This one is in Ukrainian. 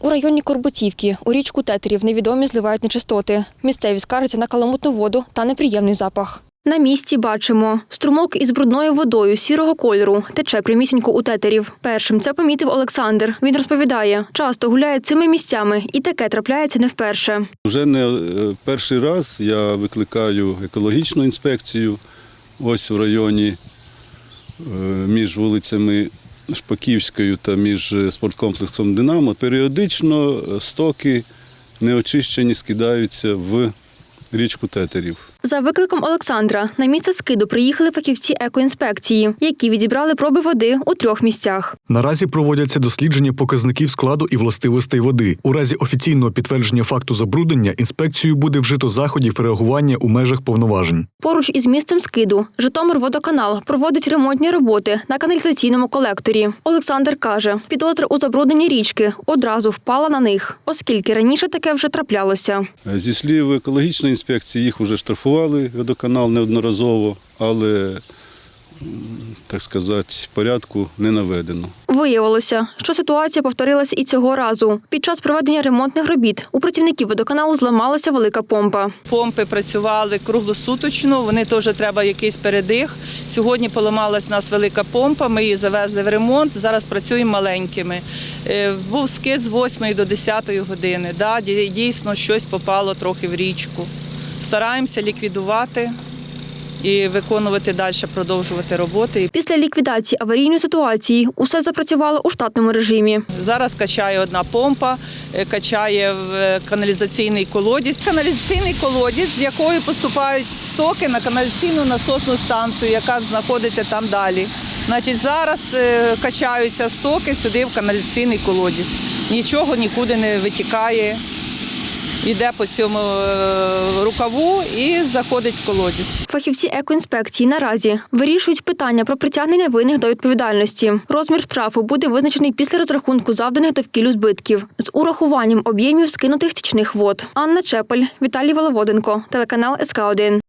У районі Корбутівки у річку Тетерів невідомі зливають нечистоти. Місцеві скаржаться на каламутну воду та неприємний запах. На місці бачимо струмок із брудною водою сірого кольору тече прямісінько у тетерів. Першим це помітив Олександр. Він розповідає, часто гуляє цими місцями, і таке трапляється не вперше. Вже не е, перший раз я викликаю екологічну інспекцію ось в районі е, між вулицями Шпаківською та між е, спорткомплексом Динамо. Періодично е, стоки неочищені скидаються в річку Тетерів. За викликом Олександра на місце скиду приїхали фахівці екоінспекції, які відібрали проби води у трьох місцях. Наразі проводяться дослідження показників складу і властивостей води. У разі офіційного підтвердження факту забруднення інспекцією буде вжито заходів реагування у межах повноважень. Поруч із місцем скиду Житомирводоканал проводить ремонтні роботи на каналізаційному колекторі. Олександр каже, підозра у забрудненні річки одразу впала на них, оскільки раніше таке вже траплялося. Зі слів екологічної інспекції, їх вже штрафували водоканал неодноразово, але, так сказати, порядку не наведено. Виявилося, що ситуація повторилася і цього разу. Під час проведення ремонтних робіт у працівників водоканалу зламалася велика помпа. Помпи працювали круглосуточно, вони теж треба якийсь передих. Сьогодні поламалась у нас велика помпа, ми її завезли в ремонт, зараз працюємо маленькими. Е, Був скид з 8 до 10 години. Да, дійсно щось попало трохи в річку. Стараємося ліквідувати і виконувати далі, продовжувати роботи. Після ліквідації аварійної ситуації усе запрацювало у штатному режимі. Зараз качає одна помпа, е, качає е, каналізаційний колодязь. Каналізаційний колодязь, з якої поступають стоки на каналізаційну насосну станцію, яка знаходиться там далі. Значить, зараз е, качаються стоки сюди в каналізаційний колодязь. Нічого нікуди не витікає. Йде по цьому е, рукаву і заходить в колодязь. Фахівці екоінспекції наразі вирішують питання про притягнення винних до відповідальності. Розмір штрафу буде визначений після розрахунку завданих довкіллю збитків з урахуванням об'ємів скинутих стічних вод. Анна Чепель, Віталій Воловоденко, телеканал СК 1